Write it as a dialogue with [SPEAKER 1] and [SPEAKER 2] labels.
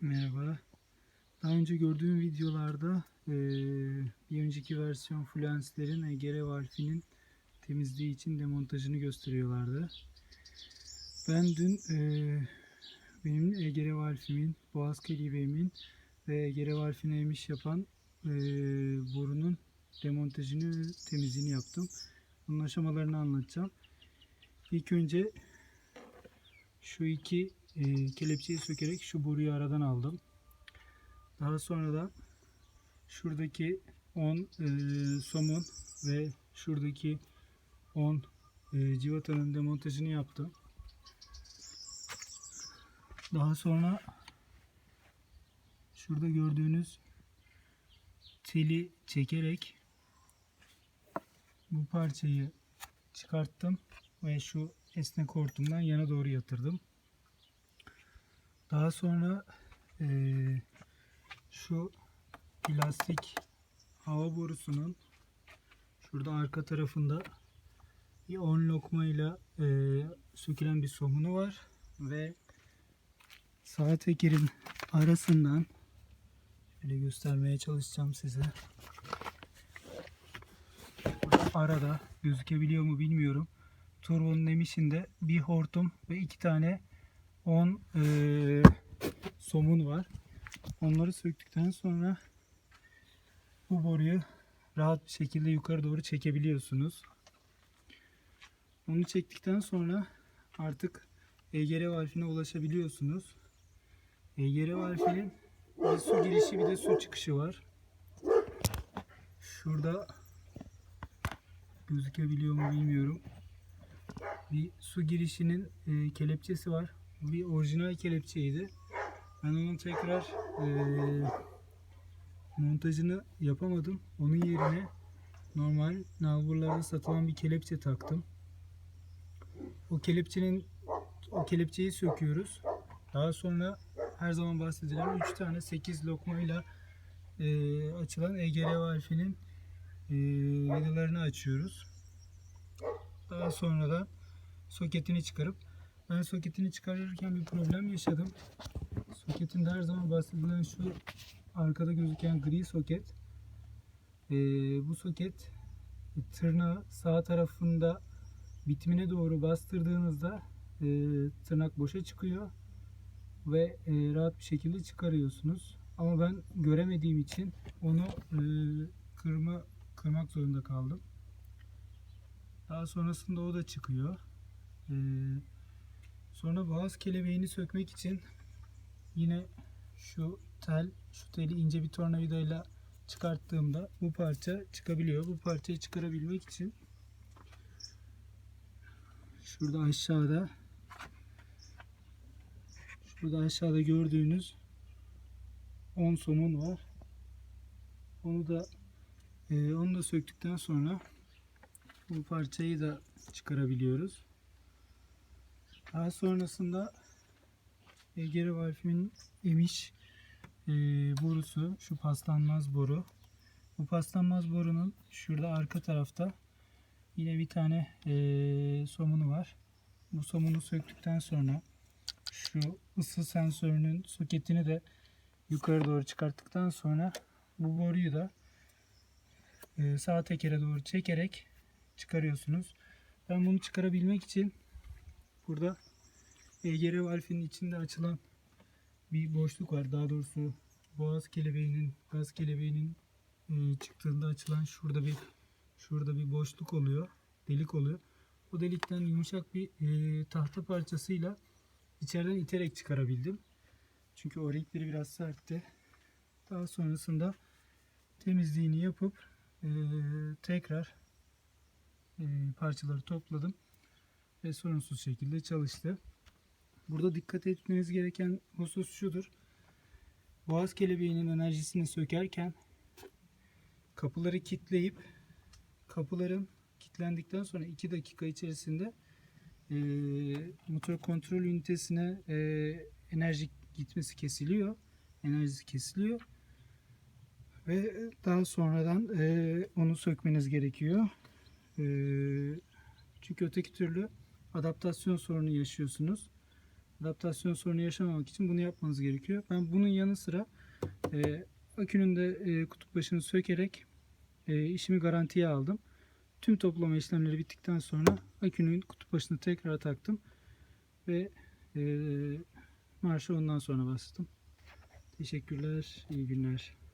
[SPEAKER 1] Merhaba. Daha önce gördüğüm videolarda eee, bir önceki versiyon Fluence'lerin EGR valfinin temizliği için demontajını gösteriyorlardı. Ben dün eee, benim EGR valfimin, boğaz kelebeğimin ve EGR valfine emiş yapan eee, borunun demontajını ve temizliğini yaptım. Bunun aşamalarını anlatacağım. İlk önce şu iki eee, kelepçeyi sökerek şu boruyu aradan aldım. Daha sonra da şuradaki 10 eee, somun ve şuradaki 10 eee, civatanın demontajını yaptım. Daha sonra şurada gördüğünüz teli çekerek bu parçayı çıkarttım ve şu esnek hortumdan yana doğru yatırdım. Daha sonra eee, şu plastik hava borusunun şurada arka tarafında bir 10 lokmayla eee sökülen bir somunu var ve sağ tekerin arasından şöyle göstermeye çalışacağım size. Arada gözükebiliyor mu bilmiyorum. Turbonun emişinde bir hortum ve iki tane 10 eee, somun var. Onları söktükten sonra bu boruyu rahat bir şekilde yukarı doğru çekebiliyorsunuz. Onu çektikten sonra artık EGR valfine ulaşabiliyorsunuz. EGR valfinin bir su girişi bir de su çıkışı var. Şurada gözükebiliyor mu bilmiyorum. Bir su girişinin e, kelepçesi var. Bir orijinal kelepçeydi. Ben onun tekrar eee, montajını yapamadım. Onun yerine normal nalburlarda satılan bir kelepçe taktım. O kelepçenin o kelepçeyi söküyoruz. Daha sonra her zaman bahsedilen 3 tane 8 lokmayla eee, açılan EGR valfinin eee vidalarını açıyoruz. Daha sonra da soketini çıkarıp ben soketini çıkarırken bir problem yaşadım. Soketinde her zaman bahsedilen şu arkada gözüken gri soket. Ee, bu soket tırnağı sağ tarafında bitimine doğru bastırdığınızda e, tırnak boşa çıkıyor ve e, rahat bir şekilde çıkarıyorsunuz. Ama ben göremediğim için onu e, kırma kırmak zorunda kaldım. Daha sonrasında o da çıkıyor. Ee, sonra boğaz kelebeğini sökmek için yine şu tel, şu teli ince bir tornavidayla çıkarttığımda bu parça çıkabiliyor. Bu parçayı çıkarabilmek için şurada aşağıda şurada aşağıda gördüğünüz 10 somun var. Onu da e, onu da söktükten sonra bu parçayı da çıkarabiliyoruz. Daha sonrasında EGR valfimin emiş e, borusu, şu paslanmaz boru. Bu paslanmaz borunun şurada arka tarafta yine bir tane e, somunu var. Bu somunu söktükten sonra şu ısı sensörünün soketini de yukarı doğru çıkarttıktan sonra bu boruyu da e, sağ tekere doğru çekerek çıkarıyorsunuz. Ben bunu çıkarabilmek için burada EGR valfinin içinde açılan bir boşluk var. Daha doğrusu boğaz kelebeğinin, gaz kelebeğinin e, çıktığında açılan şurada bir şurada bir boşluk oluyor. Delik oluyor. O delikten yumuşak bir e, tahta parçasıyla içeriden iterek çıkarabildim. Çünkü o renkleri biraz sertti. Daha sonrasında temizliğini yapıp e, tekrar e, parçaları topladım ve sorunsuz şekilde çalıştı. Burada dikkat etmeniz gereken husus şudur. Boğaz kelebeğinin enerjisini sökerken kapıları kilitleyip kapıların kilitlendikten sonra 2 dakika içerisinde e, motor kontrol ünitesine e, enerji gitmesi kesiliyor. Enerjisi kesiliyor. Ve daha sonradan e, onu sökmeniz gerekiyor. E, çünkü öteki türlü adaptasyon sorunu yaşıyorsunuz. Adaptasyon sorunu yaşamamak için bunu yapmanız gerekiyor. Ben bunun yanı sıra e, akünün de e, kutup başını sökerek e, işimi garantiye aldım. Tüm toplama işlemleri bittikten sonra akünün kutup başını tekrar taktım ve e, marşı ondan sonra bastım. Teşekkürler, iyi günler.